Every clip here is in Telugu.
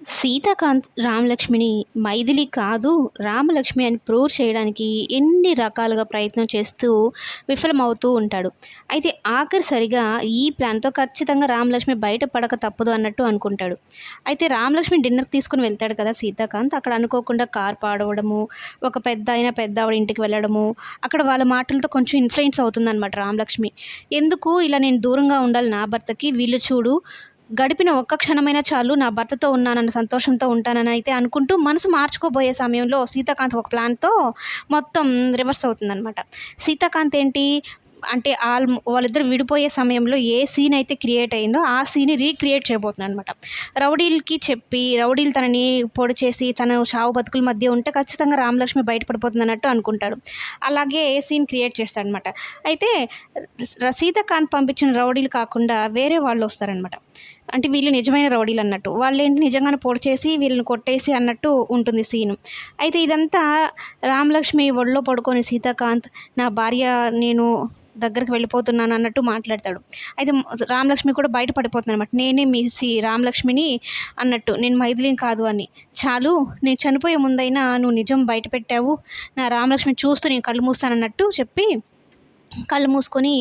సీతాకాంత్ రామలక్ష్మిని మైథిలి కాదు రామలక్ష్మి అని ప్రూవ్ చేయడానికి ఎన్ని రకాలుగా ప్రయత్నం చేస్తూ విఫలమవుతూ ఉంటాడు. అయితే ఆఖరిసరిగా ఈ ప్లాన్తో ఖచ్చితంగా రామలక్ష్మి బయటపడక తప్పదు అన్నట్టు అనుకుంటాడు. అయితే రామలక్ష్మి డిన్నర్కి తీసుకుని వెళ్తాడు కదా సీతాకాంత్. అక్కడ అనుకోకుండా కార్ పాడవడము ఒక పెద్ద అయిన పెద్ద ఆవిడ ఇంటికి వెళ్ళడము అక్కడ వాళ్ళ మాటలతో కొంచెం ఇన్ఫ్లుయెన్స్ అవుతుందన్నమాట రామలక్ష్మి. ఎందుకు ఇలా నేను దూరంగా ఉండాలి నా భర్తకి? వీళ్ళు చూడు గడిపిన ఒక్క క్షణమైనా చాలు నా భర్తతో ఉన్నానన్న సంతోషంతో ఉంటానని అయితే అనుకుంటూ మనసు మార్చుకోబోయే సమయంలో సీతాకాంత్ ఒక ప్లాన్తో మొత్తం రివర్స్ అవుతుందనమాట సీతాకాంత్ ఏంటి? అంటే ఆల్ వాళ్ళిద్దరు విడిపోయే సమయంలో ఏ సీన్ అయితే క్రియేట్ అయిందో ఆ సీన్ రీక్రియేట్ చేయబోతున్నాను అనమాట రౌడీలకి చెప్పి రౌడీలు తనని పొడి చేసి తన చావు బతుకుల మధ్య ఉంటే ఖచ్చితంగా రామలక్ష్మి బయటపడిపోతుంది అన్నట్టు అనుకుంటాడు. అలాగే ఏ సీన్ క్రియేట్ చేస్తాడనమాట అయితే సీతాకాంత్ పంపించిన రౌడీలు కాకుండా వేరే వాళ్ళు వస్తారనమాట అంటే వీళ్ళు నిజమైన రౌడీలు అన్నట్టు. వాళ్ళు ఏంటి నిజంగానే పొడి చేసి వీళ్ళని కొట్టేసి అన్నట్టు ఉంటుంది సీన్ అయితే ఇదంతా రామలక్ష్మి ఒళ్ళో పడుకొని సీతాకాంత్ నా భార్య నేను దగ్గరికి వెళ్ళిపోతున్నాను అన్నట్టు మాట్లాడతాడు. అయితే రామలక్ష్మి కూడా బయట అనమాట నేనే మిసి రామలక్ష్మిని అన్నట్టు నేను మైథిలిని కాదు అని. చాలు నేను చనిపోయే ముందైనా నువ్వు నిజం బయట పెట్టావు నా రామలక్ష్మి చూస్తూ నేను కళ్ళు మూస్తానన్నట్టు చెప్పి కళ్ళు మూసుకొని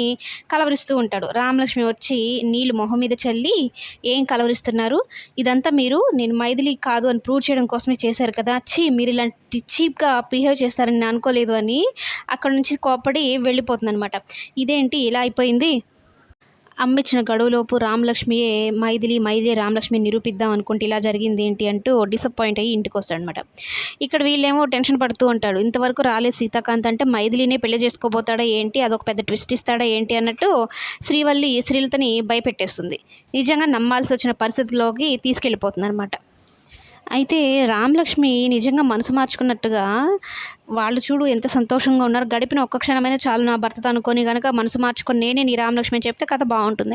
కలవరిస్తూ ఉంటాడు. రామలక్ష్మి వచ్చి నీళ్ళు మొహం మీద చల్లి ఏం కలవరిస్తున్నారు? ఇదంతా మీరు నేను మైథిలి కాదు అని ప్రూవ్ చేయడం కోసమే చేశారు కదా. చీ మీరు ఇలాంటి చీప్గా బిహేవ్ చేస్తారని నేను అనుకోలేదు అని అక్కడ నుంచి కోపడి వెళ్ళిపోతుంది అనమాట ఇదేంటి? ఇలా అయిపోయింది? అమ్మిచ్చిన గడువులోపు రామలక్ష్మియే మైథిలి మైథిలి రామలక్ష్మి నిరూపిద్దాం అనుకుంటే ఇలా జరిగింది ఏంటి అంటూ డిసప్పాయింట్ అయ్యి ఇంటికి వస్తాడనమాట ఇక్కడ వీళ్ళేమో టెన్షన్ పడుతూ ఉంటాడు. ఇంతవరకు రాలేదు సీతాకాంత్ అంటే మైథిలినే పెళ్ళి చేసుకోబోతాడా ఏంటి? అదొక పెద్ద ట్విస్ట్ ఇస్తాడా ఏంటి అన్నట్టు శ్రీవల్లి శ్రీలతని భయపెట్టేస్తుంది. నిజంగా నమ్మాల్సి వచ్చిన పరిస్థితిలోకి తీసుకెళ్ళిపోతుంది అనమాట అయితే రామలక్ష్మి నిజంగా మనసు మార్చుకున్నట్టుగా వాళ్ళు చూడు ఎంత సంతోషంగా ఉన్నారు. గడిపిన ఒక్క క్షణమైనా చాలు నా భర్తతో అనుకొని కనుక మనసు మార్చుకొని నేనే నీ రామలక్ష్మి చెప్తే కథ బాగుంటుంది